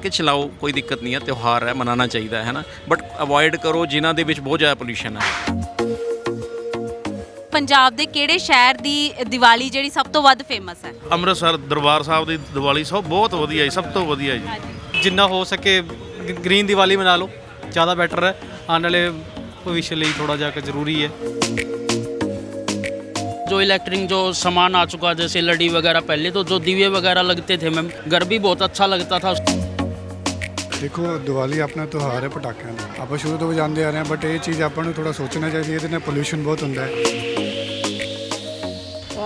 ਕੇ ਚਲਾਓ ਕੋਈ ਦਿੱਕਤ ਨਹੀਂ ਹੈ ਤਿਉਹਾਰ ਹੈ ਮਨਾਉਣਾ ਚਾਹੀਦਾ ਹੈ ਨਾ ਬਟ ਅਵੋਇਡ ਕਰੋ ਜਿਨ੍ਹਾਂ ਦੇ ਵਿੱਚ ਬਹੁਤ ਜ਼ਿਆਦਾ ਪੋਲੂਸ਼ਨ ਹੈ ਪੰਜਾਬ ਦੇ ਕਿਹੜੇ ਸ਼ਹਿਰ ਦੀ ਦੀਵਾਲੀ ਜਿਹੜੀ ਸਭ ਤੋਂ ਵੱਧ ਫੇਮਸ ਹੈ ਅੰਮ੍ਰਿਤਸਰ ਦਰਬਾਰ ਸਾਹਿਬ ਦੀ ਦੀਵਾਲੀ ਸਭ ਬਹੁਤ ਵਧੀਆ ਜੀ ਸਭ ਤੋਂ ਵਧੀਆ ਜੀ ਜਿੰਨਾ ਹੋ ਸਕੇ ਗ੍ਰੀਨ ਦੀਵਾਲੀ ਮਨਾ ਲਓ ਜ਼ਿਆਦਾ ਬੈਟਰ ਹੈ ਆਉਣ ਵਾਲੇ ਭਵਿੱਖ ਲਈ ਥੋੜਾ ਜਿਹਾ ਕੁ ਜ਼ਰੂਰੀ ਹੈ जो इलेक्ट्रिक जो सामान आ चुका जैसे लड़ी वगैरह पहले तो जो दिए वगैरह लगते थे मैम घर भी बहुत अच्छा लगता था ਦੇਖੋ ਦੀਵਾਲੀ ਆਪਣਾ ਤਿਉਹਾਰ ਹੈ ਪਟਾਕਿਆਂ ਦਾ ਆਪਾਂ ਸ਼ੁਰੂ ਤੋਂ ਵਜਾਉਂਦੇ ਆ ਰਹੇ ਹਾਂ ਬਟ ਇਹ ਚੀਜ਼ ਆਪਾਂ ਨੂੰ ਥੋੜਾ ਸੋਚਣਾ ਚਾਹੀਦੀ ਹੈ ਇਹਦੇ ਨਾਲ ਪੋਲੂਸ਼ਨ ਬਹੁਤ ਹੁੰਦਾ ਹੈ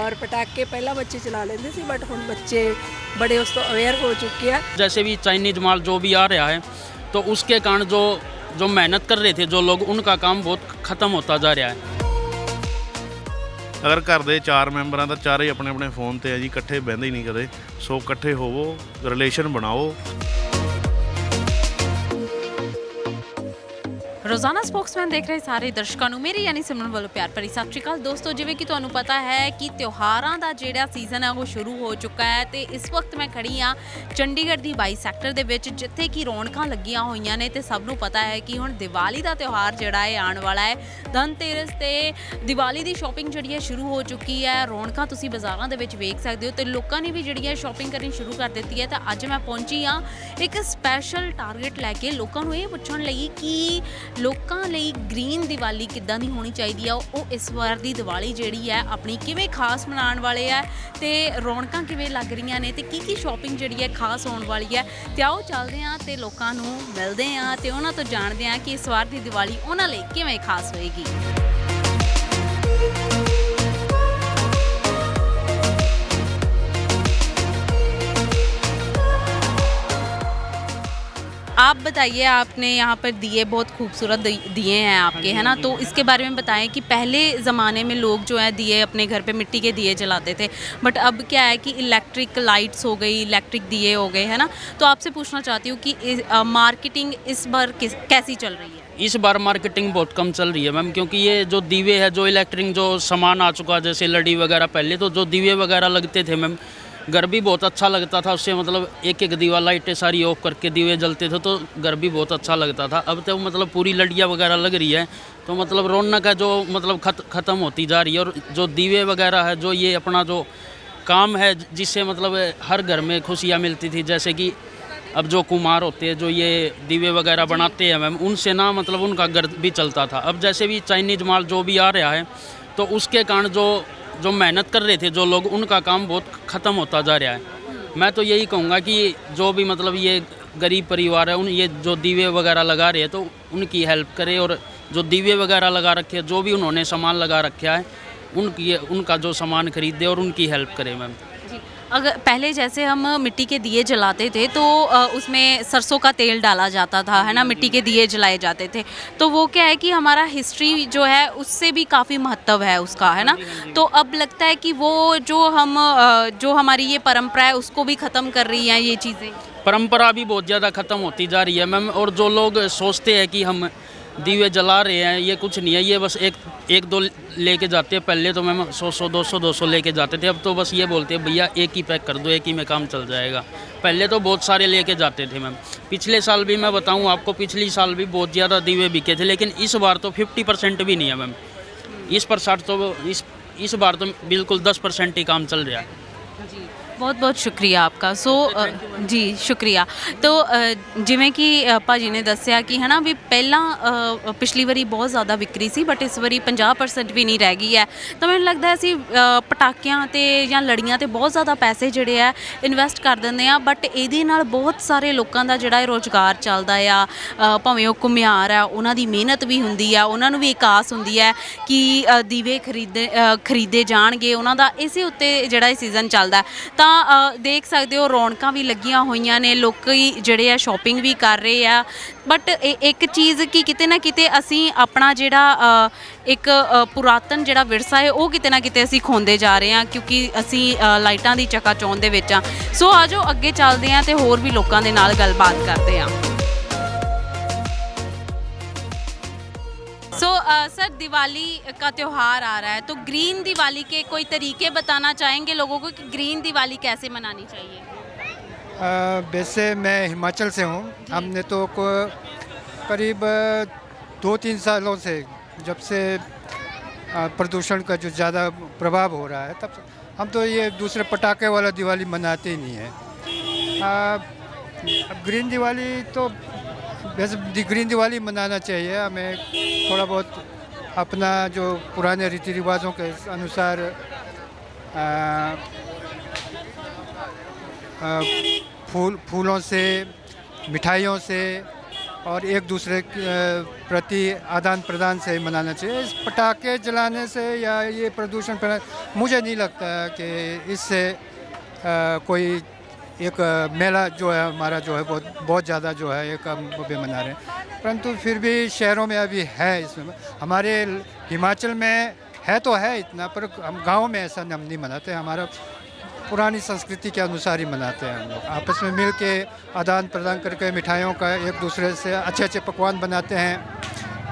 ਔਰ ਪਟਾਕੇ ਪਹਿਲਾਂ ਬੱਚੇ ਚਲਾ ਲੈਂਦੇ ਸੀ ਬਟ ਹੁਣ ਬੱਚੇ ਬੜੇ ਉਸ ਤੋਂ ਅਵੇਅਰ ਹੋ ਚੁੱਕੇ ਆ जैसे भी चाइनीज माल जो भी आ रहा है तो उसके कारण जो जो मेहनत कर रहे थे जो लोग उनका काम बहुत ख़त्म होता जा रहा है ਅਗਰ ਘਰ ਦੇ ਚਾਰ ਮੈਂਬਰਾਂ ਦਾ ਚਾਰੇ ਆਪਣੇ ਆਪਣੇ ਫੋਨ ਤੇ ਆ ਜੀ ਇਕੱਠੇ ਬਹਿੰਦੇ ਹੀ ਨਹੀਂ ਕਦੇ ਸੋ ਇਕੱਠੇ ਹੋਵੋ ਰਿਲੇਸ਼ਨ ਬਣਾਓ ਰੋਜ਼ਾਨਾ ਸਪੋਕਸਮੈਨ ਦੇਖ ਰਹੇ ਸਾਰੇ ਦਰਸ਼ਕਾਂ ਨੂੰ। ਮੇਰੀ ਯਾਨੀ ਸਿਮਰਨ ਵੱਲੋਂ ਪਿਆਰ ਭਰੀ ਸਤਿ ਸ਼੍ਰੀ ਅਕਾਲ। ਦੋਸਤੋ, ਜਿਵੇਂ ਕਿ ਤੁਹਾਨੂੰ ਪਤਾ ਹੈ ਕਿ ਤਿਉਹਾਰਾਂ ਦਾ ਜਿਹੜਾ ਸੀਜ਼ਨ ਹੈ, ਉਹ ਸ਼ੁਰੂ ਹੋ ਚੁੱਕਾ ਹੈ ਤੇ ਇਸ ਵਕਤ ਮੈਂ ਖੜੀ ਆ ਚੰਡੀਗੜ੍ਹ ਦੀ 22 ਸੈਕਟਰ ਦੇ ਵਿੱਚ, ਜਿੱਥੇ ਕਿ ਰੌਣਕਾਂ ਲੱਗੀਆਂ ਹੋਈਆਂ ਨੇ ਤੇ ਸਭ ਨੂੰ ਪਤਾ ਹੈ ਕਿ ਹੁਣ ਦੀਵਾਲੀ ਦਾ ਤਿਉਹਾਰ ਜਿਹੜਾ ਹੈ, ਆਉਣ ਵਾਲਾ ਹੈ। ਧਨਤੇਰਸ ਤੇ ਦੀਵਾਲੀ ਦੀ ਸ਼ਾਪਿੰਗ ਜਿਹੜੀ ਹੈ, ਸ਼ੁਰੂ ਹੋ ਚੁੱਕੀ ਹੈ। ਰੌਣਕਾਂ ਤੁਸੀਂ ਬਾਜ਼ਾਰਾਂ ਦੇ ਵਿੱਚ ਵੇਖ ਸਕਦੇ ਹੋ ਤੇ ਲੋਕਾਂ ਨੇ ਵੀ ਜਿਹੜੀ ਹੈ ਸ਼ਾਪਿੰਗ ਕਰਨੀ ਸ਼ੁਰੂ ਕਰ ਦਿੱਤੀ ਹੈ। ਤਾਂ ਅੱਜ ਮੈਂ ਪਹੁੰਚੀ ਆ ਇੱਕ ਸਪੈਸ਼ਲ ਟਾਰਗੇਟ ਲੈ ਕੇ ਲੋਕਾਂ ਨੂੰ ਇਹ ਪੁੱਛਣ ਲਈ ਕਿ ਲੋਕਾਂ ਲਈ ਗ੍ਰੀਨ ਦੀਵਾਲੀ ਕਿੱਦਾਂ ਦੀ ਹੋਣੀ ਚਾਹੀਦੀ ਆ? ਉਹ ਇਸ ਵਾਰ ਦੀ ਦੀਵਾਲੀ ਜਿਹੜੀ ਹੈ, ਆਪਣੀ ਕਿਵੇਂ ਖਾਸ ਮਨਾਉਣ ਵਾਲੇ ਆ? ਤੇ ਰੌਣਕਾਂ ਕਿਵੇਂ ਲੱਗ ਰਹੀਆਂ ਨੇ? ਤੇ ਕੀ ਕੀ ਸ਼ਾਪਿੰਗ ਜਿਹੜੀ ਹੈ, ਖਾਸ ਹੋਣ ਵਾਲੀ ਹੈ? ਤੇ ਆਓ ਚੱਲਦੇ ਆ ਤੇ ਲੋਕਾਂ ਨੂੰ ਮਿਲਦੇ ਆ ਤੇ ਉਹਨਾਂ ਤੋਂ ਜਾਣਦੇ ਆ ਕਿ ਇਸ ਵਾਰ ਦੀ ਦੀਵਾਲੀ ਉਹਨਾਂ ਲਈ ਕਿਵੇਂ ਖਾਸ ਹੋਏਗੀ। आप बताइए आपने यहाँ पर दिए बहुत खूबसूरत दिए हैं आपके है ना? तो इसके बारे में बताएँ कि पहले ज़माने में लोग जो है दिए अपने घर पे मिट्टी के दिए जलाते थे बट अब क्या है कि इलेक्ट्रिक लाइट्स हो गई इलेक्ट्रिक दिए हो गए है ना? तो आपसे पूछना चाहती हूँ कि इस- अ, मार्केटिंग इस बार कैसी चल रही है? इस बार मार्केटिंग बहुत कम चल रही है मैम क्योंकि ये जो दीवे है जो इलेक्ट्रिक जो सामान आ चुका है जैसे लड़ी वगैरह पहले तो जो दीवे वगैरह लगते थे मैम घर भी बहुत अच्छा लगता था उससे मतलब एक एक दीवा लाइटें सारी ऑफ़ करके दीवे जलते थे तो घर भी बहुत अच्छा लगता था। अब तो मतलब पूरी लड़ियाँ वगैरह लग रही है तो मतलब रौनक है जो मतलब खत, ख़त्म होती जा रही है और जो दीवे वगैरह है जो ये अपना जो काम है जिससे मतलब हर घर में खुशियाँ मिलती थी जैसे कि अब जो कुमार होते हैं जो ये दीवे वगैरह बनाते हैं मैम उनसे ना मतलब उनका घर भी चलता था। अब जैसे भी चाइनीज़ माल जो भी आ रहा है तो उसके कारण जो जो मेहनत कर रहे थे, जो लोग, उनका काम बहुत ख़त्म होता जा रहा है। मैं तो यही कहूँगा कि जो भी मतलब ये गरीब परिवार है, उन, ये जो दीवे वगैरह लगा रहे हैं तो उनकी हेल्प करें और जो दीवे वगैरह लगा रखे हैं, जो भी उन्होंने सामान लगा रखा है, उनकी, उनका जो सामान खरीदे और उनकी हेल्प करें मैम। अगर पहले जैसे हम मिट्टी के दिए जलाते थे तो उसमें सरसों का तेल डाला जाता था है ना मिट्टी के दिए जलाए जाते थे। तो वो क्या है कि हमारा हिस्ट्री जो है उससे भी काफ़ी महत्व है उसका है ना? तो अब लगता है कि वो जो हम जो हमारी ये परंपरा है उसको भी ख़त्म कर रही हैं ये चीज़ें। परंपरा भी बहुत ज़्यादा ख़त्म होती जा रही है मैम। और जो लोग सोचते हैं कि हम दीवे जला रहे हैं, ये कुछ नहीं है, ये बस एक एक दो लेके जाते हैं। पहले तो मैम सौ सौ, दो सौ दो सौ लेके जाते थे, अब तो बस ये बोलते हैं, भैया, एक ही पैक कर दो, एक ही में काम चल जाएगा। पहले तो बहुत सारे लेके जाते थे मैम। पिछले साल भी मैं बताऊँ आपको, पिछली साल भी बहुत ज़्यादा दीवे बिके थे, लेकिन इस बार तो फिफ्टी परसेंट भी नहीं है मैम। इस परसेंट तो इस इस बार तो बिल्कुल दस परसेंट ही काम चल रहा है। ਬਹੁਤ ਬਹੁਤ ਸ਼ੁਕਰੀਆ ਆਪਕਾ। ਸੋ ਅ, ਜੀ ਸ਼ੁਕਰੀਆ। ਤੋ ਅ, ਜਿਵੇਂ ਕਿ ਅ, ਭਾਜੀ ਨੇ ਦੱਸਿਆ ਕਿ ਹਨਾ ਵੀ ਪਹਿਲਾਂ ਅ, ਪਿਛਲੀ ਵਾਰੀ ਬਹੁਤ ਜ਼ਿਆਦਾ ਵਿਕਰੀ ਸੀ ਬਟ ਇਸ ਵਾਰੀ 50% ਵੀ ਨਹੀਂ ਰਹਿ ਗਈ ਹੈ। ਤਾਂ ਮੈਨੂੰ ਲੱਗਦਾ ਹੈ ਅਸੀਂ ਅ, ਪਟਾਕਿਆਂ ਤੇ ਜਾਂ ਲੜੀਆਂ ਤੇ ਬਹੁਤ ਜ਼ਿਆਦਾ ਪੈਸੇ ਜਿਹੜੇ ਆ ਇਨਵੈਸਟ ਕਰ ਦਿੰਦੇ ਆ ਬਟ ਇਹਦੇ ਨਾਲ ਬਹੁਤ ਸਾਰੇ ਲੋਕਾਂ ਦਾ ਜਿਹੜਾ ਇਹ ਰੋਜ਼ਗਾਰ ਚੱਲਦਾ ਆ ਅ, ਭਾਵੇਂ ਉਹ ਘੁਮਿਆਰ ਆ ਉਹਨਾਂ ਦੀ ਮਿਹਨਤ ਵੀ ਹੁੰਦੀ ਆ ਉਹਨਾਂ ਨੂੰ ਵੀ ਇੱਕ ਆਸ ਹੁੰਦੀ ਹੈ ਕਿ ਅ, ਦੀਵੇ ਖਰੀਦੇ ਅ, ਖਰੀਦੇ ਜਾਣਗੇ ਉਹਨਾਂ ਦਾ ਇਸੇ ਉੱਤੇ ਜਿਹੜਾ ਇਹ ਸੀਜ਼ਨ ਚੱਲਦਾ ਹੈ। ਤਾਂ ਤਾਂ ਦੇਖ ਸਕਦੇ ਹੋ ਰੌਣਕਾਂ ਵੀ ਲੱਗੀਆਂ ਹੋਈਆਂ ਨੇ, ਲੋਕੀ ਜਿਹੜੇ ਆ ਸ਼ਾਪਿੰਗ ਵੀ ਕਰ ਰਹੇ ਆ। ਬਟ ਇੱਕ ਚੀਜ਼ ਕਿ ਕਿਤੇ ਨਾ ਕਿਤੇ ਅਸੀਂ ਆਪਣਾ ਜਿਹੜਾ ਇੱਕ ਪੁਰਾਤਨ ਜਿਹੜਾ ਵਿਰਸਾ ਹੈ, ਉਹ ਕਿਤੇ ਨਾ ਕਿਤੇ ਅਸੀਂ ਖੋਂਦੇ ਜਾ ਰਹੇ ਹਾਂ, ਕਿਉਂਕਿ ਅਸੀਂ ਲਾਈਟਾਂ ਦੀ ਚਕਾਚੌਂਧ ਦੇ ਵਿੱਚ ਆ ਸੋ ਆਜੋ ਅੱਗੇ ਚੱਲਦੇ ਹਾਂ ਤੇ ਹੋਰ ਵੀ ਲੋਕਾਂ ਦੇ ਨਾਲ ਗੱਲਬਾਤ ਕਰਦੇ ਹਾਂ। सो सर दिवाली का त्यौहार आ रहा है तो ग्रीन दिवाली के कोई तरीके बताना चाहेंगे लोगों को कि ग्रीन दिवाली कैसे मनानी चाहिए? अ, वैसे मैं हिमाचल से हूँ। हमने तो को करीब दो तीन सालों से जब से प्रदूषण का जो ज़्यादा प्रभाव हो रहा है तब हम तो ये दूसरे पटाखे वाला दिवाली मनाते ही नहीं हैं। ग्रीन दिवाली तो वैसे ग्रीन दिवाली मनाना चाहिए। हमें थोड़ा बहुत अपना जो पुराने रीति रिवाजों के अनुसार फूल, फूलों से, मिठाइयों से और एक दूसरे प्रति आदान प्रदान से मनाना चाहिए। इस पटाखे जलाने से या ये प्रदूषण मुझे नहीं लगता कि इससे कोई एक मेला जो है, हमारा जो है, बहुत बहुत ज़्यादा जो है, एक, हम भी मना रहे हैं। परंतु फिर भी शहरों में अभी है इसमें। हमारे हिमाचल में है तो है इतना, पर हम गाँव में ऐसा हम नहीं मनाते हमारा पुरानी संस्कृति के अनुसार ही मनाते हैं हम लोग। आपस में मिल के आदान प्रदान करके मिठाइयों का एक दूसरे से अच्छे अच्छे पकवान बनाते हैं।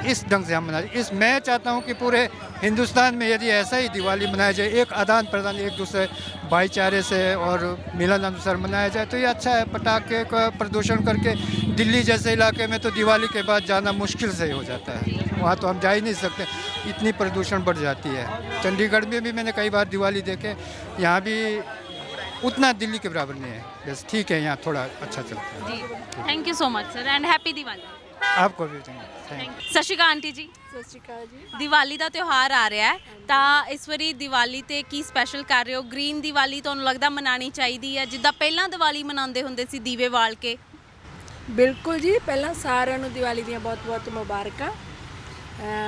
इस ढंग से हम मनाएँ। इस, मैं चाहता हूँ कि पूरे हिंदुस्तान में यदि ऐसा ही दिवाली मनाया जाए, एक आदान प्रदान एक दूसरे भाईचारे से और मिलन अनुसार मनाया जाए तो ये अच्छा है। पटाखे का प्रदूषण करके दिल्ली जैसे इलाके में तो दिवाली के बाद जाना मुश्किल से हो जाता है। वहाँ तो हम जा ही नहीं सकते। इतनी प्रदूषण बढ़ जाती है। चंडीगढ़ में भी मैंने कई बार दिवाली देखे। यहाँ भी उतना दिल्ली के बराबर नहीं है। बस ठीक है, यहाँ थोड़ा अच्छा चलता है। Thank you so much sir and happy Diwali ਆਪਕੋ ਵੀ ਥੈਂਕ ਸਤਿ ਸ਼੍ਰੀ ਅਕਾਲ ਆਂਟੀ ਜੀ ਸਤਿ ਸ਼੍ਰੀ ਅਕਾਲ ਜੀ ਦੀਵਾਲੀ ਦਾ ਤਿਉਹਾਰ ਆ ਰਿਹਾ ਹੈ ਤਾਂ ਇਸ ਵਾਰੀ ਦੀਵਾਲੀ ਤੇ ਕੀ ਸਪੈਸ਼ਲ ਕਰ ਰਹੇ ਹੋ ਗ੍ਰੀਨ ਦੀਵਾਲੀ ਤੁਹਾਨੂੰ ਲੱਗਦਾ ਮਨਾਣੀ ਚਾਹੀਦੀ ਹੈ ਜਿੱਦਾਂ ਪਹਿਲਾਂ ਦੀਵਾਲੀ ਮਨਾਉਂਦੇ ਹੁੰਦੇ ਸੀ ਦੀਵੇ ਵਾਲ ਕੇ ਬਿਲਕੁਲ ਜੀ ਪਹਿਲਾਂ ਸਾਰਿਆਂ ਨੂੰ ਦੀਵਾਲੀ ਦੀਆਂ ਬਹੁਤ-ਬਹੁਤ ਮੁਬਾਰਕਾਂ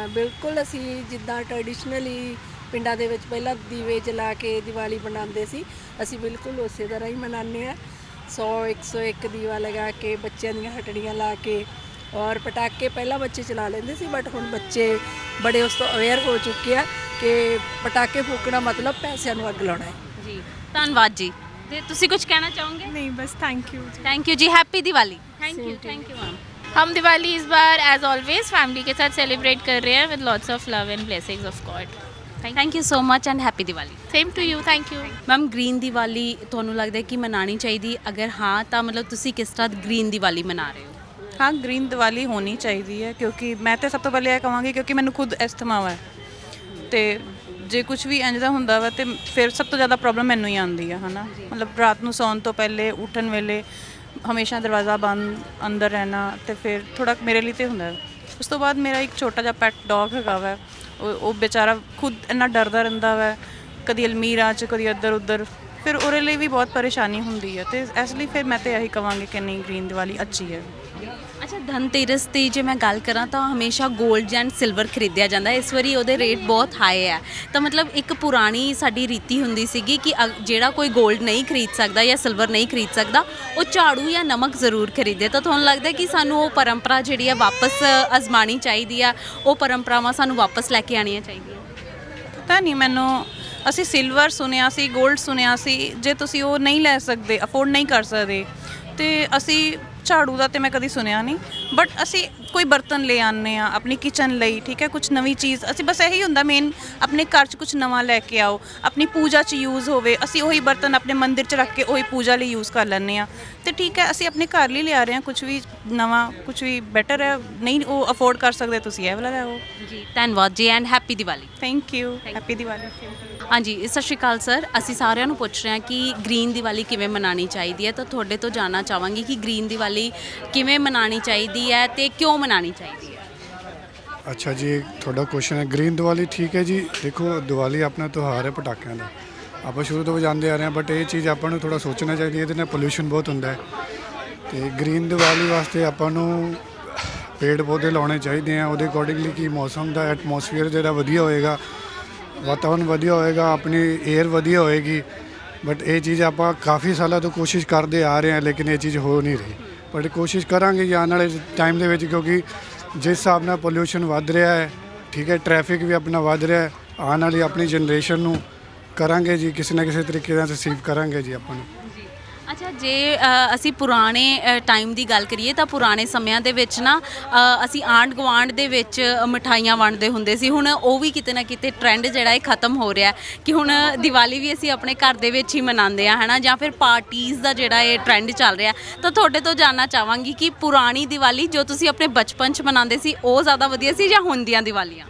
ਬਿਲਕੁਲ ਅਸੀਂ ਜਿੱਦਾਂ ਟ੍ਰੈਡੀਸ਼ਨਲੀ ਪਿੰਡਾਂ ਦੇ ਵਿੱਚ ਪਹਿਲਾਂ ਦੀਵੇ ਜਲਾ ਕੇ ਦੀਵਾਲੀ ਮਨਾਉਂਦੇ ਸੀ ਅਸੀਂ ਬਿਲਕੁਲ ਉਸੇ ਤਰ੍ਹਾਂ ਹੀ ਮਨਾਉਂਦੇ ਆ 100 101 ਦੀਵਾ ਲਗਾ ਕੇ ਬੱਚਿਆਂ ਦੀਆਂ ਹਟੜੀਆਂ ਲਾ ਕੇ ਔਰ ਪਟਾਕੇ ਪਹਿਲਾਂ ਬੱਚੇ ਚਲਾ ਲੈਂਦੇ ਸੀ ਬਟ ਹੁਣ ਬੱਚੇ ਬੜੇ ਉਸ ਤੋਂ ਅਵੇਅਰ ਹੋ ਚੁੱਕੇ ਆ ਕਿ ਪਟਾਕੇ ਫੂਕਣਾ ਮਤਲਬ ਪੈਸਿਆਂ ਨੂੰ ਅੱਗ ਲਾਉਣਾ ਹੈ ਜੀ ਧੰਨਵਾਦ ਜੀ ਤੇ ਤੁਸੀਂ ਕੁਝ ਕਹਿਣਾ ਚਾਹੋਗੇ नहीं बस थैंक यू ਥੈਂਕ ਯੂ ਜੀ happy Diwali thank you thank you ma'am हम दिवाली इस बार एज ऑलवेज फैमिली के साथ सेलिब्रेट कर रहे हैं with lots of love and blessings of God thank you so much and happy Diwali same to you thank you ma'am green Diwali ਤੁਹਾਨੂੰ ਲੱਗਦਾ ਹੈ ਕਿ ਮਨਾਣੀ ਚਾਹੀਦੀ ਅਗਰ ਹਾਂ ਤਾਂ ਮਤਲਬ ਤੁਸੀਂ ਕਿਸ ਤਰ੍ਹਾਂ ਗ੍ਰੀਨ ਦੀਵਾਲੀ ਮਨਾ ਰਹੇ ਹੋ ਹਾਂ ਗ੍ਰੀਨ ਦੀਵਾਲੀ ਹੋਣੀ ਚਾਹੀਦੀ ਹੈ ਕਿਉਂਕਿ ਮੈਂ ਤੇ ਸਭ ਤੋਂ ਪਹਿਲੇ ਇਹ ਕਹਾਂਗੀ ਕਿਉਂਕਿ ਮੈਨੂੰ ਖੁਦ ਐਸਥਮਾ ਵਾ ਤੇ ਜੇ ਕੁਝ ਵੀ ਇੰਝ ਦਾ ਹੁੰਦਾ ਵਾ ਤੇ ਫਿਰ ਸਭ ਤੋਂ ਜ਼ਿਆਦਾ ਪ੍ਰੋਬਲਮ ਮੈਨੂੰ ਹੀ ਆਉਂਦੀ ਆ ਹਨਾ? ਮਤਲਬ ਰਾਤ ਨੂੰ ਸੌਣ ਤੋਂ ਪਹਿਲੇ ਉੱਠਣ ਵੇਲੇ ਹਮੇਸ਼ਾ ਦਰਵਾਜ਼ਾ ਬੰਦ ਅੰਦਰ ਰਹਿਣਾ ਤੇ ਫਿਰ ਥੋੜਾ ਮੇਰੇ ਲਈ ਤੇ ਹੁੰਦਾ। ਹੈ। ਉਸ ਤੋਂ ਬਾਅਦ ਮੇਰਾ ਇੱਕ ਛੋਟਾ ਜਿਹਾ ਪੈਟ ਡੌਗ ਹੈਗਾ ਵਾ ਉਹ ਉਹ ਵਿਚਾਰਾ ਖੁਦ ਇੰਨਾ ਡਰਦਾ ਰਹਿੰਦਾ ਵਾ ਕਦੀ ਅਲਮੀਰਾ 'ਚ ਕਦੀ ਇੱਧਰ ਉੱਧਰ ਫਿਰ ਉਹਦੇ ਲਈ ਵੀ ਬਹੁਤ ਪਰੇਸ਼ਾਨੀ ਹੁੰਦੀ ਹੈ ਤੇ ਇਸ ਲਈ ਫਿਰ ਮੈਂ ਤੇ ਇਹੀ ਕਵਾਂਗੀ ਕਿ ਨਹੀਂ ਗ੍ਰੀਨ ਦੀਵਾਲੀ ਅੱਛੀ ਹੈ। ਅੱਛਾ, ਧਨਤੇਰਸ ਦੀ ਜੇ ਮੈਂ ਗੱਲ ਕਰਾਂ ਤਾਂ ਹਮੇਸ਼ਾ 골ਡ ਐਂਡ ਸਿਲਵਰ ਖਰੀਦਿਆ ਜਾਂਦਾ ਇਸ ਵਾਰੀ ਉਹਦੇ ਰੇਟ ਬਹੁਤ ਹਾਈ ਹੈ। ਤਾਂ ਮਤਲਬ ਇੱਕ ਪੁਰਾਣੀ ਸਾਡੀ ਰੀਤੀ ਹੁੰਦੀ ਸੀਗੀ ਕਿ ਅਗ- ਜਿਹੜਾ ਕੋਈ 골ਡ ਨਹੀਂ ਖਰੀਦ ਸਕਦਾ ਜਾਂ ਸਿਲਵਰ ਨਹੀਂ ਖਰੀਦ ਸਕਦਾ, ਉਹ ਝਾੜੂ ਜਾਂ ਨਮਕ ਜ਼ਰੂਰ ਖਰੀਦੇ। ਤਾਂ ਤੁਹਾਨੂੰ ਲੱਗਦਾ ਕਿ ਸਾਨੂੰ ਉਹ ਪਰੰਪਰਾ ਜਿਹੜੀ ਆ ਵਾਪਸ ਅਜ਼ਮਾਣੀ ਚਾਹੀਦੀ ਆ? ਉਹ ਪਰੰਪਰਾਵਾਂ ਸਾਨੂੰ ਵਾਪਸ ਲੈ ਕੇ ਆਣੀਆਂ ਚਾਹੀਦੀਆਂ? ਪਤਾ ਨਹੀਂ, ਮੈਨੂੰ ਅਸੀਂ ਸਿਲਵਰ ਸੁਣਿਆ ਸੀ 골ਡ ਸੁਣਿਆ ਸੀ। ਜੇ ਤੁਸੀਂ ਉਹ ਨਹੀਂ ਲੈ ਸਕਦੇ ਅਫੋਰਡ ਨਹੀਂ ਕਰ ਸਕਦੇ, ਤੇ ਅਸੀਂ ਝਾੜੂ ਦਾ ਤੇ ਮੈਂ ਕਦੀ ਸੁਣਿਆ ਨਹੀਂ। ਬਟ ਅਸੀਂ ਕੋਈ ਬਰਤਨ ਲੈ ਆਉਂਦੇ ਆ ਆਪਣੀ ਕਿਚਨ ਲਈ ਠੀਕ ਹੈ ਕੁਝ ਨਵੀਂ ਚੀਜ਼। ਅਸੀਂ ਬਸ ਇਹੀ ਹੁੰਦਾ ਮੇਨ ਆਪਣੇ ਘਰ 'ਚ ਕੁਝ ਨਵਾਂ ਲੈ ਕੇ ਆਓ ਆਪਣੀ ਪੂਜਾ 'ਚ ਯੂਜ਼ ਹੋਵੇ ਅਸੀਂ ਉਹੀ ਬਰਤਨ ਆਪਣੇ ਮੰਦਿਰ 'ਚ ਰੱਖ ਕੇ ਉਹੀ ਪੂਜਾ ਲਈ ਯੂਜ਼ ਕਰ ਲੈਂਦੇ ਆ ਤੇ ਠੀਕ ਹੈ ਅਸੀਂ ਆਪਣੇ ਘਰ ਲਈ ਲਿਆ ਰਹੇ ਹਾਂ ਕੁਝ ਵੀ ਨਵਾਂ ਕੁਝ ਵੀ ਬੈਟਰ ਹੈ ਨਹੀਂ ਉਹ ਅਫੋਰਡ ਕਰ ਸਕਦੇ ਤੁਸੀਂ ਇਹ ਵਾਲਾ ਲੈਓ ਜੀ ਧੰਨਵਾਦ ਜੀ and happy Diwali. Thank you happy Diwali. ਹਾਂਜੀ, ਸਤਿ ਸ਼੍ਰੀ ਅਕਾਲ ਸਰ। ਅਸੀਂ ਸਾਰਿਆਂ ਨੂੰ ਪੁੱਛ ਰਹੇ ਹਾਂ ਕਿ ਗ੍ਰੀਨ ਦੀਵਾਲੀ ਕਿਵੇਂ ਮਨਾਣੀ ਚਾਹੀਦੀ ਹੈ। ਤਾਂ ਤੁਹਾਡੇ ਤੋਂ ਜਾਨਣਾ ਚਾਹਾਂਗੀ ਕਿ ਗ੍ਰੀਨ ਦੀਵਾਲੀ ਕਿਵੇਂ ਮਨਾਣੀ ਚਾਹੀਦੀ ਹੈ ਤੇ ਕਿਉਂ ਮਨਾਣੀ ਚਾਹੀਦੀ ਹੈ। ਅੱਛਾ ਜੀ, ਤੁਹਾਡਾ ਕੁਐਸਚਨ ਹੈ, ਗ੍ਰੀਨ ਦੀਵਾਲੀ ਠੀਕ ਹੈ ਜੀ? ਦੇਖੋ, ਦੀਵਾਲੀ ਆਪਣਾ ਤਿਉਹਾਰ ਹੈ ਪਟਾਕਿਆਂ ਦਾ। ਆਪਾਂ ਸ਼ੁਰੂ ਤੋਂ ਵਜਾਉਂਦੇ ਆ ਰਹੇ ਹਾਂ ਬਟ ਇਹ ਚੀਜ਼ ਆਪਾਂ ਨੂੰ ਥੋੜਾ ਸੋਚਣਾ ਚਾਹੀਦੀ ਹੈ, ਇਹਦੇ ਨਾਲ ਪੋਲੂਸ਼ਨ ਬਹੁਤ ਹੁੰਦਾ ਹੈ। ਤੇ ਗ੍ਰੀਨ ਦੀਵਾਲੀ ਵਾਸਤੇ ਆਪਾਂ ਨੂੰ ਪੇੜ ਪੌਦੇ ਲਾਉਣੇ ਚਾਹੀਦੇ ਆ। ਉਹਦੇ ਅਕੋਰਡਿੰਗਲੀ ਕੀ ਮੌਸਮ ਦਾ ਐਟਮੋਸਫੀਅਰ ਜਿਹੜਾ ਵਧੀਆ ਹੋਏਗਾ ਵਾਤਾਵਰਨ ਵਧੀਆ ਹੋਏਗਾ, ਆਪਣੀ 에ਅਰ ਵਧੀਆ ਹੋਏਗੀ ਬਟ ਇਹ ਚੀਜ਼ ਆਪਾਂ ਕਾਫੀ ਸਾਲਾਂ ਤੋਂ ਕੋਸ਼ਿਸ਼ ਕਰਦੇ ਆ ਰਹੇ ਹਾਂ, ਲੇਕਿਨ ਇਹ ਚੀਜ਼ ਹੋ ਨਹੀਂ ਰਹੀ। ਬਟ ਕੋਸ਼ਿਸ਼ ਕਰਾਂਗੇ ਜੀ ਆਉਣ ਵਾਲੇ ਟਾਈਮ ਦੇ ਵਿੱਚ, ਕਿਉਂਕਿ ਜਿਸ ਹਿਸਾਬ ਨਾਲ ਪੋਲੂਸ਼ਨ ਵੱਧ ਰਿਹਾ ਹੈ, ਠੀਕ ਹੈ ਟ੍ਰੈਫਿਕ ਵੀ ਆਪਣਾ ਵੱਧ ਰਿਹਾ ਹੈ, ਆਉਣ ਵਾਲੀ ਆਪਣੀ ਜਨਰੇਸ਼ਨ ਨੂੰ ਕਰਾਂਗੇ ਜੀ, ਕਿਸੇ ਨਾ ਕਿਸੇ ਤਰੀਕੇ ਨਾਲ ਰਿਸੀਵ ਕਰਾਂਗੇ ਜੀ ਆਪਾਂ ਨੂੰ। ਅੱਛਾ ਜੇ ਅ, ਅਸੀਂ ਪੁਰਾਣੇ ਟਾਈਮ ਦੀ ਗੱਲ ਕਰੀਏ ਤਾਂ ਪੁਰਾਣੇ ਸਮਿਆਂ ਦੇ ਵਿੱਚ ਨਾ ਅ, ਅਸੀਂ ਆਂਢ ਗੁਆਂਢ ਦੇ ਵਿੱਚ ਮਠਾਈਆਂ ਵੰਡਦੇ ਹੁੰਦੇ ਸੀ। ਹੁਣ ਉਹ ਵੀ ਕਿਤੇ ਨਾ ਕਿਤੇ ਟ੍ਰੈਂਡ ਜਿਹੜਾ ਇਹ ਖਤਮ ਹੋ ਰਿਹਾ ਹੈ ਕਿ ਹੁਣ ਦੀਵਾਲੀ ਵੀ ਅਸੀਂ ਆਪਣੇ ਘਰ ਦੇ ਵਿੱਚ ਹੀ ਮਨਾਉਂਦੇ ਆ ਹਨਾ? ਜਾਂ ਫਿਰ ਪਾਰਟੀਆਂ ਦਾ ਜਿਹੜਾ ਇਹ ਟ੍ਰੈਂਡ ਚੱਲ ਰਿਹਾ ਤਾਂ ਤੁਹਾਡੇ ਤੋਂ ਜਾਨਣਾ ਚਾਹਾਂਗੀ ਕਿ ਪੁਰਾਣੀ ਦੀਵਾਲੀ ਜੋ ਤੁਸੀਂ ਆਪਣੇ ਬਚਪਨ 'ਚ ਮਨਾਉਂਦੇ ਸੀ ਉਹ ਜ਼ਿਆਦਾ ਵਧੀਆ ਸੀ ਜਾਂ ਹੁਣ ਦੀਆਂ ਦੀਵਾਲੀਆਂ?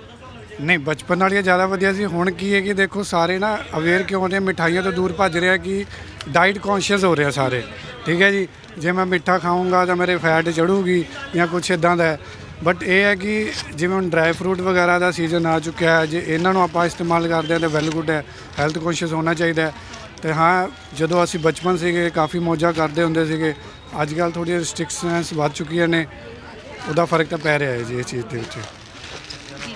ਨਹੀਂ, ਬਚਪਨ ਵਾਲੀਆਂ ਜ਼ਿਆਦਾ ਵਧੀਆ ਸੀ। ਹੁਣ ਕੀ ਹੈ ਕਿ ਦੇਖੋ, ਸਾਰੇ ਨਾ ਅਵੇਅਰ ਕਿਉਂ ਹੋ ਰਹੇ ਮਿਠਾਈਆਂ ਤੋਂ ਦੂਰ ਭੱਜ ਰਿਹਾ ਕਿ ਡਾਈਟ ਕੌਨਸ਼ੀਅਸ ਹੋ ਰਿਹਾ ਸਾਰੇ। ਠੀਕ ਹੈ ਜੀ? ਜੇ ਮੈਂ ਮਿੱਠਾ ਖਾਊਂਗਾ ਤਾਂ ਮੇਰੇ ਫੈਟ ਚੜੂਗੀ ਜਾਂ ਕੁਛ ਇਦਾਂ ਦਾ ਬਟ ਇਹ ਹੈ ਕਿ ਜਿਵੇਂ ਹੁਣ ਡਰਾਈ ਫਰੂਟ ਵਗੈਰਾ ਦਾ ਸੀਜ਼ਨ ਆ ਚੁੱਕਿਆ ਹੈ, ਜੇ ਇਹਨਾਂ ਨੂੰ ਆਪਾਂ ਇਸਤੇਮਾਲ ਕਰਦੇ ਹਾਂ ਤਾਂ ਵੈਲ ਗੁੱਡ ਹੈ ਹੈਲਥ ਕੌਨਸ਼ੀਅਸ ਹੋਣਾ ਚਾਹੀਦਾ ਹੈ। ਤੇ ਹਾਂ, ਜਦੋਂ ਅਸੀਂ ਬਚਪਨ ਸੀਗੇ, ਕਾਫੀ ਮੌਜਾਂ ਕਰਦੇ ਹੁੰਦੇ ਸੀਗੇ ਅੱਜ ਕੱਲ ਥੋੜ੍ਹੀਆਂ ਰਿਸਟ੍ਰਿਕਸ਼ਨਸ ਵੱਧ ਚੁੱਕੀਆਂ ਨੇ, ਉਹਦਾ ਫ਼ਰਕ ਤਾਂ ਪੈ ਰਿਹਾ ਹੈ ਜੀ ਇਸ ਚੀਜ਼ ਦੇ ਵਿੱਚ।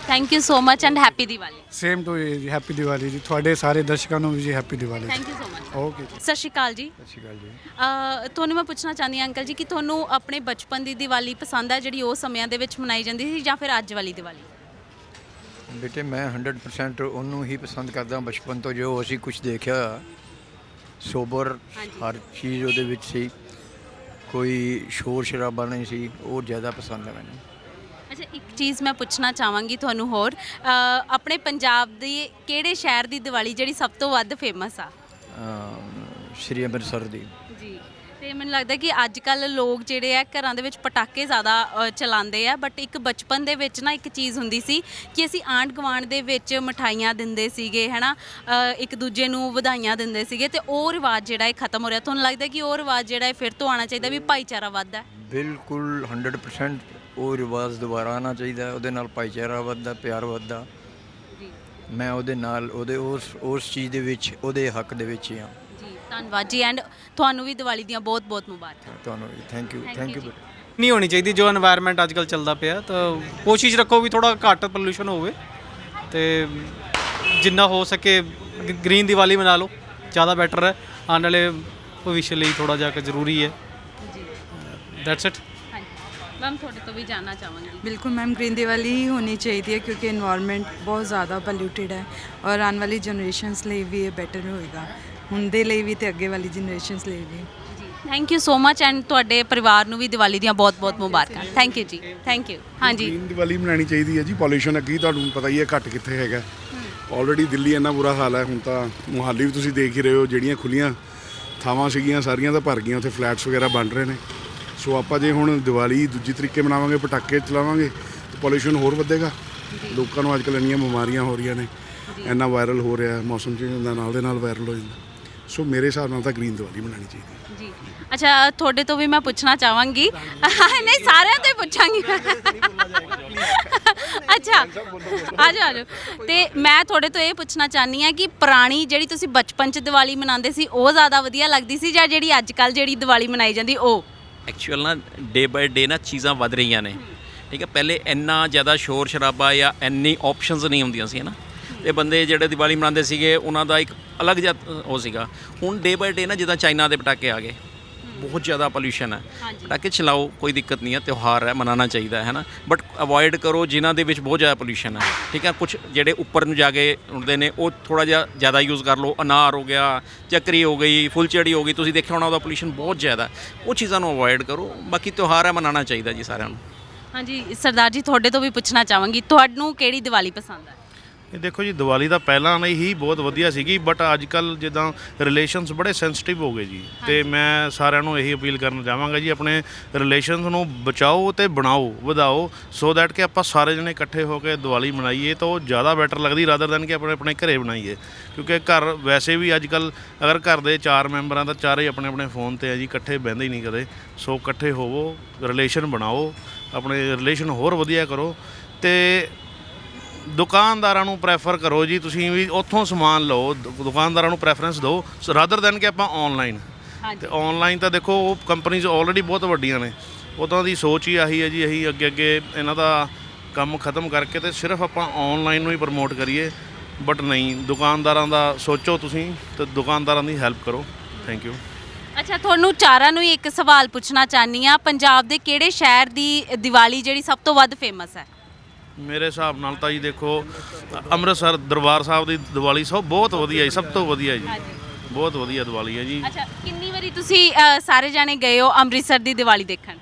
Thank you so much and happy Diwali same to ਜੀ ਹੈਪੀ ਦੀਵਾਲੀ ਜੀ ਤੁਹਾਡੇ ਸਾਰੇ ਦਰਸ਼ਕਾਂ ਨੂੰ ਵੀ ਜੀ happy Diwali thank you so much okay ਸਤਿ ਸ਼੍ਰੀ ਅਕਾਲ ਜੀ ਸਤਿ ਸ਼੍ਰੀ ਅਕਾਲ ਜੀ ਅ, ਤੁਹਾਨੂੰ ਮੈਂ ਪੁੱਛਣਾ ਚਾਹੁੰਦੀ ਹਾਂ ਅੰਕਲ ਜੀ ਕਿ ਤੁਹਾਨੂੰ ਆਪਣੇ ਬਚਪਨ ਦੀ ਦੀਵਾਲੀ ਪਸੰਦ ਹੈ ਜਿਹੜੀ ਉਹ ਸਮਿਆਂ ਦੇ ਵਿੱਚ ਮਨਾਈ ਜਾਂਦੀ ਸੀ ਜਾਂ ਫਿਰ ਅੱਜ ਵਾਲੀ ਦੀਵਾਲੀ ਬੇਟੇ ਮੈਂ 100% ਉਹਨੂੰ ਹੀ ਪਸੰਦ ਕਰਦਾ ਬਚਪਨ ਤੋਂ ਜੋ ਅਸੀਂ ਕੁਝ ਦੇਖਿਆ ਸੋਬਰ ਹਰ ਚੀਜ਼ ਉਹਦੇ ਵਿੱਚ ਸੀ ਕੋਈ ਸ਼ੋਰ ਸ਼ਰਾਬਾ ਨਹੀਂ ਸੀ ਉਹ ਜ਼ਿਆਦਾ ਪਸੰਦ ਹੈ ਮੈਨੂੰ ਅੱਛਾ ਇੱਕ ਚੀਜ਼ ਮੈਂ ਪੁੱਛਣਾ ਚਾਹਾਂਗੀ ਤੁਹਾਨੂੰ ਹੋਰ ਆਪਣੇ ਪੰਜਾਬ ਦੇ ਕਿਹੜੇ ਸ਼ਹਿਰ ਦੀ ਦੀਵਾਲੀ ਜਿਹੜੀ ਸਭ ਤੋਂ ਵੱਧ ਫੇਮਸ ਆ? ਅਮ ਸ਼੍ਰੀ ਅੰਮ੍ਰਿਤਸਰ ਦੀ। ਜੀ ਤੇ ਮੈਨੂੰ ਲੱਗਦਾ ਕਿ ਅੱਜ ਕੱਲ ਲੋਕ ਜਿਹੜੇ ਆ ਘਰਾਂ ਦੇ ਵਿੱਚ ਪਟਾਕੇ ਜ਼ਿਆਦਾ ਅ, ਚਲਾਉਂਦੇ ਆ ਬਟ ਇੱਕ ਬਚਪਨ ਦੇ ਵਿੱਚ ਨਾ ਇੱਕ ਚੀਜ਼ ਹੁੰਦੀ ਸੀ ਕਿ ਅਸੀਂ ਆਂਢ ਗੁਆਂਢ ਦੇ ਵਿੱਚ ਮਠਾਈਆਂ ਦਿੰਦੇ ਸੀਗੇ ਹੈਨਾ? ਅ, ਇੱਕ ਦੂਜੇ ਨੂੰ ਵਧਾਈਆਂ ਦਿੰਦੇ ਸੀਗੇ ਤੇ ਉਹ ਰਿਵਾਜ ਜਿਹੜਾ ਇਹ ਖਤਮ ਹੋ ਰਿਹਾ। ਤੁਹਾਨੂੰ ਲੱਗਦਾ ਕਿ ਉਹ ਰਿਵਾਜ ਜਿਹੜਾ ਇਹ ਫਿਰ ਤੋਂ ਆਉਣਾ ਚਾਹੀਦਾ ਵੀ ਭਾਈਚਾਰਾ ਵੱਧਦਾ? ਬਿਲਕੁਲ 100% ਉਹ ਰਿਵਾਜ ਦੁਬਾਰਾ ਆਣਾ ਚਾਹੀਦਾ ਉਹਦੇ ਨਾਲ ਭਾਈਚਾਰਾ ਵੱਧਦਾ ਪਿਆਰ ਵੱਧਦਾ। ਮੈਂ ਉਹਦੇ ਨਾਲ ਉਹਦੇ ਉਸ ਉਸ ਚੀਜ਼ ਦੇ ਵਿੱਚ ਉਹਦੇ ਹੱਕ ਦੇ ਵਿੱਚ ਹੀ ਹਾਂ। ਧੰਨਵਾਦ ਜੀ ਐਂਡ ਤੁਹਾਨੂੰ ਵੀ ਦੀਵਾਲੀ ਦੀਆਂ ਬਹੁਤ-ਬਹੁਤ ਮੁਬਾਰਕਾਂ। ਤੁਹਾਨੂੰ ਥੈਂਕ ਯੂ ਥੈਂਕ ਯੂ ਨਹੀਂ ਹੋਣੀ ਚਾਹੀਦੀ ਜੋ এনवायरमेंट ਅੱਜਕੱਲ ਚੱਲਦਾ ਪਿਆ ਤਾਂ ਕੋਸ਼ਿਸ਼ ਰੱਖੋ ਵੀ ਥੋੜਾ ਘੱਟ ਪੋਲੂਸ਼ਨ ਹੋਵੇ। ਤੇ ਜਿੰਨਾ ਹੋ ਸਕੇ ਗ੍ਰੀਨ ਦੀਵਾਲੀ ਮਨਾ ਲਓ ਜ਼ਿਆਦਾ ਬੈਟਰ ਹੈ। ਆਉਣ ਵਾਲੇ ਭਵਿੱਖ ਲਈ ਥੋੜਾ ਜਿਹਾ ਜ਼ਰੂਰੀ ਹੈ। ਜੀ। ਦੈਟਸ ਇਟ ਮੈਮ ਤੁਹਾਡੇ ਤੋਂ ਵੀ ਜਾਨਣਾ ਚਾਹਾਂਗੀ। ਬਿਲਕੁਲ ਮੈਮ ग्रीन ਦੀਵਾਲੀ ही होनी चाहिए थी क्योंकि इन्वायरमेंट बहुत ज़्यादा पोल्यूटेड है और ਆਉਣ ਵਾਲੀ ਜਨਰੇਸ਼ਨਸ ਲਈ ਵੀ ਇਹ ਬੈਟਰ ਹੋਏਗਾ। ਹੁਣ ਦੇ ਲਈ ਵੀ ਤੇ ਅੱਗੇ ਵਾਲੀ ਜਨਰੇਸ਼ਨਸ ਲਈ ਵੀ। Thank you so much and ਤੁਹਾਡੇ ਪਰਿਵਾਰ ਨੂੰ ਵੀ ਦੀਵਾਲੀ ਦੀਆਂ ਬਹੁਤ-ਬਹੁਤ ਮੁਬਾਰਕਾਂ। ਥੈਂਕ ਯੂ ਜੀ ਥੈਂਕ ਯੂ ਹਾਂਜੀ ਗ੍ਰੀਨ ਦੀਵਾਲੀ ਮਨਾਣੀ ਚਾਹੀਦੀ ਹੈ ਜੀ ਪੋਲੂਸ਼ਨ ਅੱਗੇ ਤੁਹਾਨੂੰ ਪਤਾ ਹੀ ਹੈ ਘੱਟ ਕਿੱਥੇ ਹੈਗਾ। ਆਲਰੇਡੀ ਦਿੱਲੀ ਇੰਨਾ ਬੁਰਾ ਹਾਲ ਹੈ ਹੁਣ ਤਾਂ ਮੁਹਾਲੀ ਵੀ ਤੁਸੀਂ ਦੇਖ ਹੀ ਰਹੇ ਹੋ ਜਿਹੜੀਆਂ ਖੁੱਲੀਆਂ ਥਾਵਾਂ ਸੀਗੀਆਂ ਸਾਰੀਆਂ ਤਾਂ ਭਰ ਗਈਆਂ ਉੱਥੇ ਫਲੈਟਸ ਵਗੈਰਾ ਬਣ ਰਹੇ ਨੇ। ਸੋ ਆਪਾਂ ਜੇ ਹੁਣ ਦੀਵਾਲੀ ਦੂਜੀ ਤਰੀਕੇ ਮਨਾਵਾਂਗੇ ਪਟਾਕੇ ਚਲਾਵਾਂਗੇ ਤਾਂ ਪੋਲੂਸ਼ਨ ਹੋਰ ਵਧੇਗਾ। ਲੋਕਾਂ ਨੂੰ ਅੱਜਕੱਲ੍ਹ ਇੰਨੀਆਂ ਬਿਮਾਰੀਆਂ ਹੋ ਰਹੀਆਂ ਨੇ। ਇੰਨਾ ਵਾਇਰਲ ਹੋ ਰਿਹਾ ਮੌਸਮ ਚੇਂਜ ਹੁੰਦਾ ਨਾਲ ਦੇ ਨਾਲ ਵਾਇਰਲ ਹੋ ਜਾਂਦਾ। ਸੋ ਮੇਰੇ ਹਿਸਾਬ ਨਾਲ ਤਾਂ ਗ੍ਰੀਨ ਦੀਵਾਲੀ ਮਨਾਉਣੀ ਚਾਹੀਦੀ ਹੈ। ਜੀ। ਅੱਛਾ ਤੁਹਾਡੇ ਤੋਂ ਵੀ ਮੈਂ ਪੁੱਛਣਾ ਚਾਹਾਂਗੀ। ਨਹੀਂ ਸਾਰਿਆਂ ਤੋਂ ਹੀ ਪੁੱਛਾਂਗੀ ਅੱਛਾ ਆ ਜਾਓ ਆ ਜਾਓ ਤੇ ਮੈਂ ਤੁਹਾਡੇ ਤੋਂ ਇਹ ਪੁੱਛਣਾ ਚਾਹਨੀ ਆ ਕਿ ਪੁਰਾਣੀ ਜਿਹੜੀ ਤੁਸੀਂ ਬਚਪਨ 'ਚ ਦੀਵਾਲੀ ਮਨਾਉਂਦੇ ਸੀ ਉਹ ਜ਼ਿਆਦਾ ਵਧੀਆ ਲੱਗਦੀ ਸੀ ਜਾਂ ਜਿਹੜੀ ਅੱਜ ਕੱਲ ਜਿਹੜੀ ਦੀਵਾਲੀ ਮਨਾਈ ਜਾਂਦੀ ਉਹ? ਐਕਚੁਅਲ ਨਾ ਡੇ ਬਾਏ ਡੇ ਨਾ ਚੀਜ਼ਾਂ ਵੱਧ ਰਹੀਆਂ ਨੇ। ਠੀਕ ਹੈ, ਪਹਿਲੇ ਇੰਨਾ ਜ਼ਿਆਦਾ ਸ਼ੋਰ ਸ਼ਰਾਬਾ ਜਾਂ ਇੰਨੀ ਆਪਸ਼ਨਸ ਨਹੀਂ ਹੁੰਦੀਆਂ ਸੀ ਨਾ ਤੇ ਬੰਦੇ ਜਿਹੜੇ ਦੀਵਾਲੀ ਮਨਾਉਂਦੇ ਸੀਗੇ, ਉਹਨਾਂ ਦਾ ਇੱਕ ਅਲੱਗ ਜਿਹਾ ਉਹ ਸੀਗਾ। ਹੁਣ ਡੇ ਬਾਏ ਡੇ ਨਾ ਜਿੱਦਾਂ ਚਾਈਨਾ ਦੇ ਪਟਾਕੇ ਆ ਗਏ। ਬਹੁਤ ਜ਼ਿਆਦਾ ਪੋਲੂਸ਼ਨ ਹੈ। ਪਟਾਕੇ ਚਲਾਓ ਕੋਈ ਦਿੱਕਤ ਨਹੀਂ ਹੈ ਤਿਉਹਾਰ ਹੈ ਮਨਾਉਣਾ ਚਾਹੀਦਾ ਹੈ ਨਾ ਬਟ ਅਵੋਇਡ ਕਰੋ ਜਿਨ੍ਹਾਂ ਦੇ ਵਿੱਚ ਬਹੁਤ ਜ਼ਿਆਦਾ ਪੋਲੂਸ਼ਨ ਹੈ। ਠੀਕ ਹੈ? ਕੁਝ ਜਿਹੜੇ ਉੱਪਰ ਨੂੰ ਜਾ ਕੇ ਉੱਡਦੇ ਨੇ ਉਹ ਥੋੜਾ ਜਿਹਾ ਜ਼ਿਆਦਾ ਯੂਜ਼ ਕਰ ਲਓ। ਅਨਾਰ ਹੋ ਗਿਆ ਚੱਕਰੀ ਹੋ ਗਈ ਫੁੱਲਚੜੀ ਹੋ ਗਈ ਤੁਸੀਂ ਦੇਖਿਆ ਹੋਣਾ ਉਹਦਾ ਪੋਲੂਸ਼ਨ ਬਹੁਤ ਜ਼ਿਆਦਾ। ਉਹ ਚੀਜ਼ਾਂ ਨੂੰ ਅਵੋਇਡ ਕਰੋ। ਬਾਕੀ ਤਿਉਹਾਰ ਹੈ ਮਨਾਉਣਾ ਚਾਹੀਦਾ ਜੀ ਸਾਰਿਆਂ ਨੂੰ। ਹਾਂਜੀ ਸਰਦਾਰ ਜੀ ਤੁਹਾਡੇ ਤੋਂ ਵੀ ਪੁੱਛਣਾ ਚਾਹਾਂਗੀ ਤੁਹਾਨੂੰ ਕਿਹੜੀ ਦੀਵਾਲੀ ਪਸੰਦ ਹੈ? ਇਹ ਦੇਖੋ ਜੀ ਦੀਵਾਲੀ ਤਾਂ ਪਹਿਲਾਂ ਨਹੀਂ ਹੀ ਬਹੁਤ ਵਧੀਆ ਸੀਗੀ ਬਟ ਅੱਜ ਕੱਲ ਜਿੱਦਾਂ ਰਿਲੇਸ਼ਨਸ ਬੜੇ ਸੈਂਸਿਟਿਵ ਹੋ ਗਏ ਜੀ। ਤੇ ਮੈਂ ਸਾਰਿਆਂ ਨੂੰ ਇਹੀ ਅਪੀਲ ਕਰਨਾ ਚਾਹਾਂਗਾ ਜੀ ਆਪਣੇ ਰਿਲੇਸ਼ਨਸ ਨੂੰ ਬਚਾਓ ਤੇ ਬਣਾਓ ਵਧਾਓ ਸੋ ਦੈਟ ਕਿ ਆਪਾਂ ਸਾਰੇ ਜਣੇ ਇਕੱਠੇ ਹੋ ਕੇ ਦੀਵਾਲੀ ਮਨਾਈਏ ਤਾਂ ਉਹ ਜ਼ਿਆਦਾ ਬੈਟਰ ਲੱਗਦੀ ਰਾਦਰ ਦੈਨ ਕਿ ਆਪਣੇ ਆਪਣੇ ਘਰੇ ਬਣਾਈਏ। ਕਿਉਂਕਿ ਘਰ ਵੈਸੇ ਵੀ ਅੱਜ ਕੱਲ ਅਗਰ ਘਰ ਦੇ ਚਾਰ ਮੈਂਬਰਾਂ ਤਾਂ ਚਾਰੇ ਆਪਣੇ ਆਪਣੇ ਫੋਨ ਤੇ ਆ ਜੀ ਇਕੱਠੇ ਬਹਿੰਦੇ ਹੀ ਨਹੀਂ ਕਦੇ। ਸੋ ਇਕੱਠੇ ਹੋਵੋ ਰਿਲੇਸ਼ਨ ਬਣਾਓ ਆਪਣੇ ਰਿਲੇਸ਼ਨ ਹੋਰ ਵਧੀਆ ਕਰੋ। ਤੇ ਦੁਕਾਨਦਾਰਾਂ ਨੂੰ ਪ੍ਰੈਫਰ ਕਰੋ ਜੀ ਤੁਸੀਂ ਵੀ ਉੱਥੋਂ ਸਮਾਨ ਲਓ ਦੁ- ਦੁਕਾਨਦਾਰਾਂ ਨੂੰ ਪ੍ਰੈਫਰੈਂਸ ਦਿਓ ਰਾਦਰ ਦੈਨ ਕਿ ਆਪਾਂ ਆਨਲਾਈਨ ਤੇ ਆਨਲਾਈਨ ਤਾਂ ਦੇਖੋ ਉਹ ਕੰਪਨੀਆਂ ਆਲਰੇਡੀ ਬਹੁਤ ਵੱਡੀਆਂ ਨੇ। ਉਦੋਂ ਦੀ ਸੋਚ ਹੀ ਆਹੀ ਹੈ ਜੀ ਅਸੀਂ ਅੱਗੇ ਅੱਗੇ ਇਹਨਾਂ ਦਾ ਕੰਮ ਖਤਮ ਕਰਕੇ ਤੇ ਸਿਰਫ ਆਪਾਂ ਆਨਲਾਈਨ ਨੂੰ ਹੀ ਪ੍ਰਮੋਟ ਕਰੀਏ। ਬਟ ਨਹੀਂ ਦੁਕਾਨਦਾਰਾਂ ਦਾ ਸੋਚੋ ਤੁਸੀਂ ਤੇ ਦੁਕਾਨਦਾਰਾਂ ਦੀ ਹੈਲਪ ਕਰੋ। ਥੈਂਕ ਯੂ ਅੱਛਾ ਤੁਹਾਨੂੰ ਚਾਰਾਂ ਨੂੰ ਹੀ ਇੱਕ ਸਵਾਲ ਪੁੱਛਣਾ ਚਾਹਨੀ ਆ ਪੰਜਾਬ ਦੇ ਕਿਹੜੇ ਸ਼ਹਿਰ ਦੀ ਦੀਵਾਲੀ ਜਿਹੜੀ ਸਭ ਤੋਂ ਵੱਧ ਫੇਮਸ ਹੈ? ਮੇਰੇ ਹਿਸਾਬ ਨਾਲ ਤਾਂ ਜੀ ਦੇਖੋ ਅੰਮ੍ਰਿਤਸਰ ਦਰਬਾਰ ਸਾਹਿਬ ਦੀ ਦੀਵਾਲੀ ਸਭ ਬਹੁਤ ਵਧੀਆ ਜੀ ਸਭ ਤੋਂ ਵਧੀਆ ਜੀ। ਬਹੁਤ ਵਧੀਆ ਦੀਵਾਲੀ ਹੈ ਜੀ। ਅੱਛਾ ਕਿੰਨੀ ਵਾਰੀ ਤੁਸੀਂ ਅ, ਸਾਰੇ ਜਾਣੇ ਗਏ ਹੋ ਅੰਮ੍ਰਿਤਸਰ ਦੀ ਦੀਵਾਲੀ ਦੇਖਣ?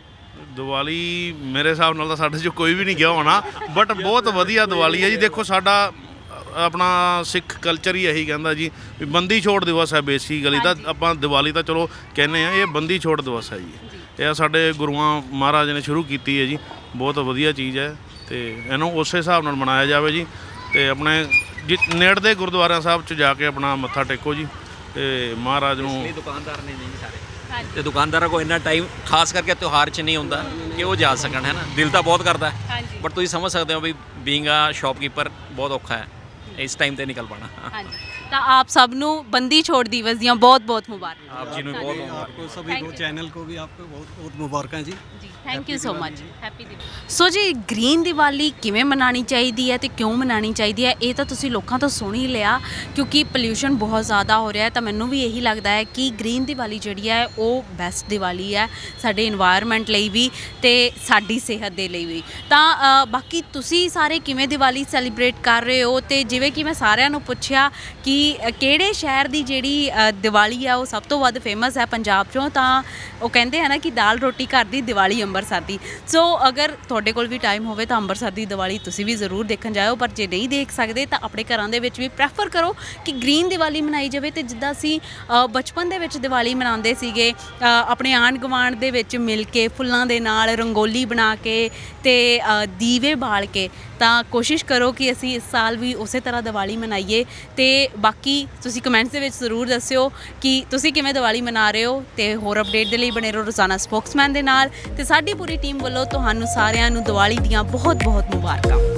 ਦੀਵਾਲੀ ਮੇਰੇ ਹਿਸਾਬ ਨਾਲ ਤਾਂ ਸਾਡੇ 'ਚੋਂ ਕੋਈ ਵੀ ਨਹੀਂ ਗਿਆ ਹੋਣਾ ਬਟ ਬਹੁਤ ਵਧੀਆ ਦੀਵਾਲੀ ਹੈ ਜੀ। ਦੇਖੋ ਸਾਡਾ ਅ, ਆਪਣਾ ਸਿੱਖ ਕਲਚਰ ਹੀ ਇਹੀ ਕਹਿੰਦਾ ਜੀ ਵੀ ਬੰਦੀ ਛੋੜ ਦਿਵਸ ਹੈ ਬੇਸਿਕਲੀ ਤਾਂ ਆਪਾਂ ਦੀਵਾਲੀ ਤਾਂ ਚਲੋ ਕਹਿੰਦੇ ਆ ਇਹ ਬੰਦੀ ਛੋੜ ਦਿਵਸ ਹੈ ਜੀ। ਇਹ ਸਾਡੇ ਗੁਰੂਆਂ ਮਹਾਰਾਜ ਨੇ ਸ਼ੁਰੂ ਕੀਤੀ ਹੈ ਜੀ। ਬਹੁਤ ਵਧੀਆ ਚੀਜ਼ ਹੈ। ਤੇ ਇਹਨੂੰ ਉਸੇ ਹਿਸਾਬ ਨਾਲ ਮਨਾਇਆ ਜਾਵੇ ਜੀ ਤੇ ਆਪਣੇ ਜਿ- ਨੇੜ ਦੇ ਗੁਰਦੁਆਰਾ ਸਾਹਿਬ 'ਚ ਜਾ ਕੇ ਆਪਣਾ ਮੱਥਾ ਟੇਕੋ ਜੀ ਤੇ ਮਹਾਰਾਜ ਨੂੰ ਦੁਕਾਨਦਾਰ ਨੇ ਨਹੀਂ ਸਾਰੇ। ਤੇ ਦੁਕਾਨਦਾਰਾਂ ਕੋ ਇੰਨਾ ਟਾਈਮ ਖਾਸ ਕਰਕੇ ਤਿਉਹਾਰ 'ਚ ਨਹੀਂ ਹੁੰਦਾ ਕਿ ਉਹ ਜਾ ਸਕਣ ਹੈ ਨਾ? ਦਿਲ ਤਾਂ ਬਹੁਤ ਕਰਦਾ। ਹੈ ਹਾਂਜੀ। ਬਟ ਤੁਸੀਂ ਸਮਝ ਸਕਦੇ ਹੋ ਵੀ ਬੀਇੰਗ ਆ ਸ਼ਾਪਕੀਪਰ ਬਹੁਤ ਔਖਾ ਹੈ। ਇਸ ਟਾਈਮ ਤੇ ਨਿਕਲ ਪਾਣਾ। ਹਾਂਜੀ। ਤਾਂ ਆਪ ਸਭ ਨੂੰ ਬੰਦੀ ਛੋੜ ਦਿਵਸ ਦੀਆਂ ਬਹੁਤ-ਬਹੁਤ ਮੁਬਾਰਕਾਂ। ਆਪ ਜੀ ਨੂੰ ਬਹੁਤ ਬਹੁਤ ਮੁਬਾਰਕਾਂ। आपको सभी Thank को you. चैनल को भी आपको ਜੀ। Thank you so much happy Diwali so ਜੀ ਗ੍ਰੀਨ ਦੀਵਾਲੀ ਕਿਵੇਂ ਮਨਾਣੀ ਚਾਹੀਦੀ ਹੈ ਤੇ ਕਿਉਂ ਮਨਾਣੀ ਚਾਹੀਦੀ ਹੈ ਇਹ ਤਾਂ ਤੁਸੀਂ ਲੋਕਾਂ ਤੋਂ ਸੁਣ ਹੀ ਲਿਆ ਕਿਉਂਕਿ ਪੋਲਿਊਸ਼ਨ ਬਹੁਤ ਜ਼ਿਆਦਾ ਹੋ ਰਿਹਾ ਹੈ ਤਾਂ ਮੈਨੂੰ ਵੀ ਇਹੀ ਲੱਗਦਾ ਹੈ ਕਿ ਗ੍ਰੀਨ ਦੀਵਾਲੀ ਜਿਹੜੀ ਹੈ ਉਹ ਬੈਸਟ ਦੀਵਾਲੀ ਹੈ ਸਾਡੇ এনवायरमेंट ਲਈ ਵੀ ਤੇ ਸਾਡੀ ਸਿਹਤ ਦੇ ਲਈ ਵੀ। ਤਾਂ ਬਾਕੀ ਤੁਸੀਂ ਸਾਰੇ ਕਿਵੇਂ ਦੀਵਾਲੀ ਸੈਲੀਬ੍ਰੇਟ ਕਰ ਰਹੇ ਹੋ ਤੇ ਜਿਵੇਂ ਕਿ ਮੈਂ ਸਾਰਿਆਂ ਨੂੰ ਪੁੱਛਿਆ ਕਿ ਕਿਹੜੇ ਸ਼ਹਿਰ ਦੀ ਜਿਹੜੀ ਅ, ਦੀਵਾਲੀ ਆ ਉਹ ਸਭ ਤੋਂ ਵੱਧ ਫੇਮਸ ਹੈ ਪੰਜਾਬ ਚੋਂ ਤਾਂ ਉਹ ਕਹਿੰਦੇ ਆ ਨਾ ਕਿ ਦਾਲ ਰੋਟੀ ਘਰ ਦੀ ਦੀਵਾਲੀ ਅੰਮ੍ਰਿਤਸਰ ਦੀ। ਸੋ ਅਗਰ ਤੁਹਾਡੇ ਕੋਲ ਵੀ ਟਾਈਮ ਹੋਵੇ ਤਾਂ ਅੰਮ੍ਰਿਤਸਰ ਦੀ ਦੀਵਾਲੀ ਤੁਸੀਂ ਵੀ ਜ਼ਰੂਰ ਦੇਖਣ ਜਾਇਓ ਪਰ ਜੇ ਨਹੀਂ ਦੇਖ ਸਕਦੇ ਤਾਂ ਆਪਣੇ ਘਰਾਂ ਦੇ ਵਿੱਚ ਵੀ ਪ੍ਰੈਫਰ ਕਰੋ ਕਿ ਗ੍ਰੀਨ ਦੀਵਾਲੀ ਮਨਾਈ ਜਾਵੇ ਤੇ ਜਿੱਦਾਂ ਅਸੀਂ ਅ, ਬਚਪਨ ਦੇ ਵਿੱਚ ਦੀਵਾਲੀ ਮਨਾਉਂਦੇ ਸੀਗੇ ਅ, ਆਪਣੇ ਆਂਢ ਗੁਆਂਢ ਦੇ ਵਿੱਚ ਮਿਲ ਕੇ ਫੁੱਲਾਂ ਦੇ ਨਾਲ ਰੰਗੋਲੀ ਬਣਾ ਕੇ ਤੇ ਅ, ਦੀਵੇ ਬਾਲ ਕੇ ਤਾਂ ਕੋਸ਼ਿਸ਼ ਕਰੋ ਕਿ ਅਸੀਂ ਇਸ ਸਾਲ ਵੀ ਉਸੇ ਤਰ੍ਹਾਂ ਦੀਵਾਲੀ ਮਨਾਈਏ ਤੇ ਬਾਕੀ ਤੁਸੀਂ ਕਮੈਂਟਸ ਦੇ ਵਿੱਚ ਜ਼ਰੂਰ ਦੱਸਿਓ ਕਿ ਤੁਸੀਂ ਕਿਵੇਂ ਦੀਵਾਲੀ ਮਨਾ ਰਹੇ ਹੋ ਤੇ ਹੋਰ ਅਪਡੇਟ ਦੇ ਲਈ ਬਣੇ ਰਹੋ ਰੋਜ਼ਾਨਾ ਸਪੋਕਸਮੈਨ ਦੇ ਨਾਲ ਤੇ ਸਾਡੀ ਪੂਰੀ ਟੀਮ ਵੱਲੋਂ ਤੁਹਾਨੂੰ ਸਾਰਿਆਂ ਨੂੰ ਦੀਵਾਲੀ ਦੀਆਂ ਬਹੁਤ ਬਹੁਤ ਮੁਬਾਰਕਾਂ।